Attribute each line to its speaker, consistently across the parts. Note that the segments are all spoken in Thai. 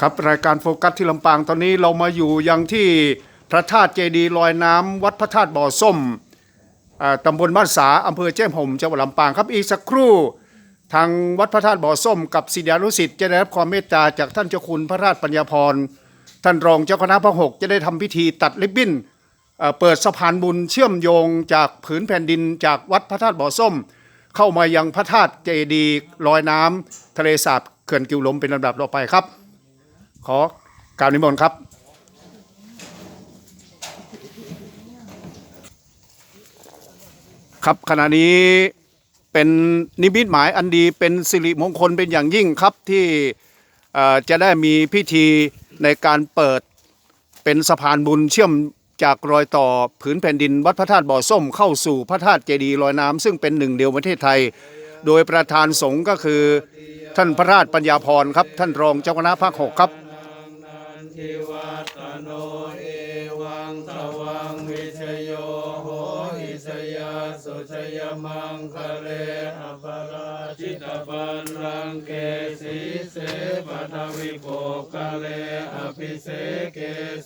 Speaker 1: ครับรายการโฟกัสที่ลำปางตอนนี้เรามาอยู่ยังที่พระธาตุเจดีย์ลอยน้ำวัดพระธาตุบ่อส้มตำบลบ้านสาอำเภอแจ้ห่มจังหวัดลำปางครับอีกสักครู่ ทางวัดพระธาตุบ่อส้ม กับศิษยานุศิษย์จะได้รับความเมตตาจากท่านเจ้าคุณพระราชปัญญาพรท่านรองเจ้าคณะพระหกจะได้ทำพิธีตัดริบบิ้นเอ่อเปิดสะพานบุญเชื่อมโยงจากผืนแผ่นดินจากวัดพระธาตุบ่อส้ม เข้ามายังพระธาตุเจดีย์ลอยน้ำทะเลสาบเขื่อนกิวลมเป็นลำดับต่อไปครับ ขอกรารนิมนต์ครับ ครับขณะนี้เป็นนิมิตหมายอันดีเป็นสิริมงคลเป็นอย่างยิ่งครับที่จะได้มีพิธีในการเปิดเป็นสะพานบุญเชื่อมจากรอยต่อผืนแผ่นดินวัดพระธาตุบ่อส้มเข้าสู่พระธาตุเจดีย์ลอยน้ำซึ่งเป็นหนึ่งเดียวประเทศไทย โดยประธานสงฆ์ก็คือท่านพระราชปัญญาพรครับ ท่านรองเจ้าคณะภาคหกครับ
Speaker 2: ทิวัตโนเอวังตวังวิชโยโหอิสยาสุชยมังคะเลอปราชิตปันรังเกสีเสปทวิโปกะเลอภิเสเก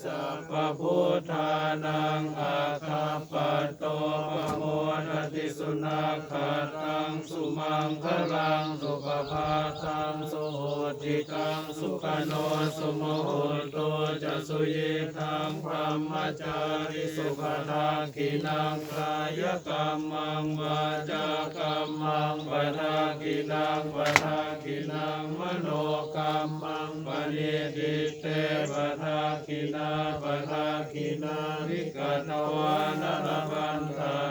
Speaker 2: สัพพุทธานังอาคาปโตปโม ทติสุนัขขัดตังสุมังคลังสุปภาตังสุโหติตังสุขโนสุโมโหโตจะสุเยทังพรหมจาริสุขทากินังกายกรรมังวาจากรรมังปทากินังปทากินังมโนกรรมังปณิดิเตปทากินาปทากินาริกตวานรบันตา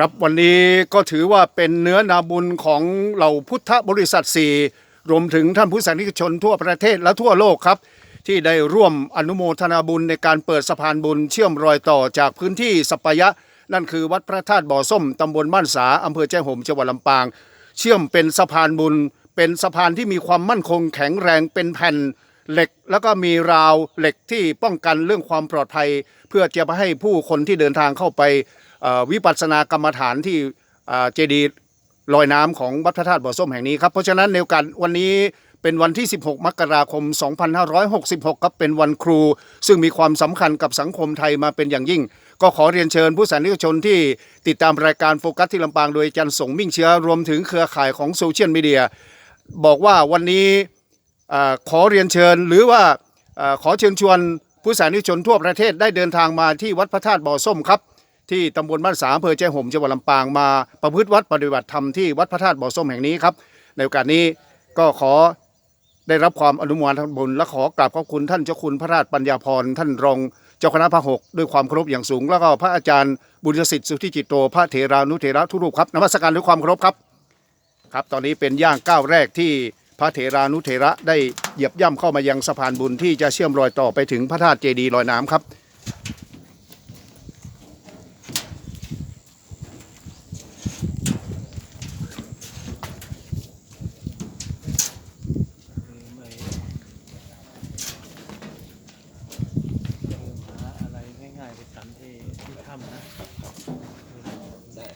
Speaker 1: ครับวันนี้ก็ถือว่าเป็นเนื้อนาบุญของเหล่าพุทธบริษัทสี่รวมถึงท่านผู้สานิกชนทั่วประเทศและทั่วโลกครับ ที่ได้ร่วมอนุโมทนาบุญในการเปิดสะพานบุญเชื่อมรอยต่อจากพื้นที่สัปยะ นั่นคือวัดพระธาตุบ่อส้มตำบลบ้านสาอำเภอแจ้ห่มจังหวัดลำปาง เชื่อมเป็นสะพานบุญ เป็นสะพานที่มีความมั่นคงแข็งแรงเป็นแผ่นเหล็กแล้วก็มีราวเหล็กที่ป้องกันเรื่องความปลอดภัย เพื่อจะให้ผู้คนที่เดินทางเข้าไป วิปัสสนากรรมฐานที่เจดีย์ลอยน้ำของวัดพระธาตุบ่อส้มแห่งนี้ครับ เพราะฉะนั้นในโอกาสวันนี้เป็นวันที่ 16 มกราคม 2566 ครับเป็นวันครู ซึ่งมีความสำคัญกับสังคมไทยมาเป็นอย่างยิ่ง ก็ขอเรียนเชิญผู้สานิกชนที่ติดตามรายการโฟกัสที่ลำปางโดยอาจันสงมิ่งเชื้อรวมถึงเครือข่ายของโซเชียลมีเดียบอกว่าวันนี้ขอเรียนเชิญหรือว่าขอเชิญชวนผู้สานิกชนทั่วประเทศได้เดินทางมาที่วัดพระธาตุบ่อส้มครับ ที่ตำบลบ้านสามอำเภอแจ้ห่มจังหวัดลำปางมาประพฤติวัดปฏิบัติธรรมที่วัดพระธาตุบ่อส้มแห่งนี้ครับ ในโอกาสนี้ก็ขอได้รับความอนุโมทนาบุญและขอกราบขอบคุณท่านเจ้าคุณพระราชปัญญาพรท่านรองเจ้าคณะพระหกด้วยความเคารพอย่างสูง แล้วก็พระอาจารย์บุญยสิทธิ์สุทธิจิตโตพระเถรานุเถระทุกรูปครับนมัสการด้วยความเคารพครับครับ ตอนนี้เป็นย่างก้าวแรกที่พระเถรานุเถระได้เหยียบย่ำเข้ามายังสะพานบุญที่จะเชื่อมรอยต่อไปถึงพระธาตุเจดีย์ลอยน้ำครับ
Speaker 2: ไปสันที่ที่ถ้ำนะ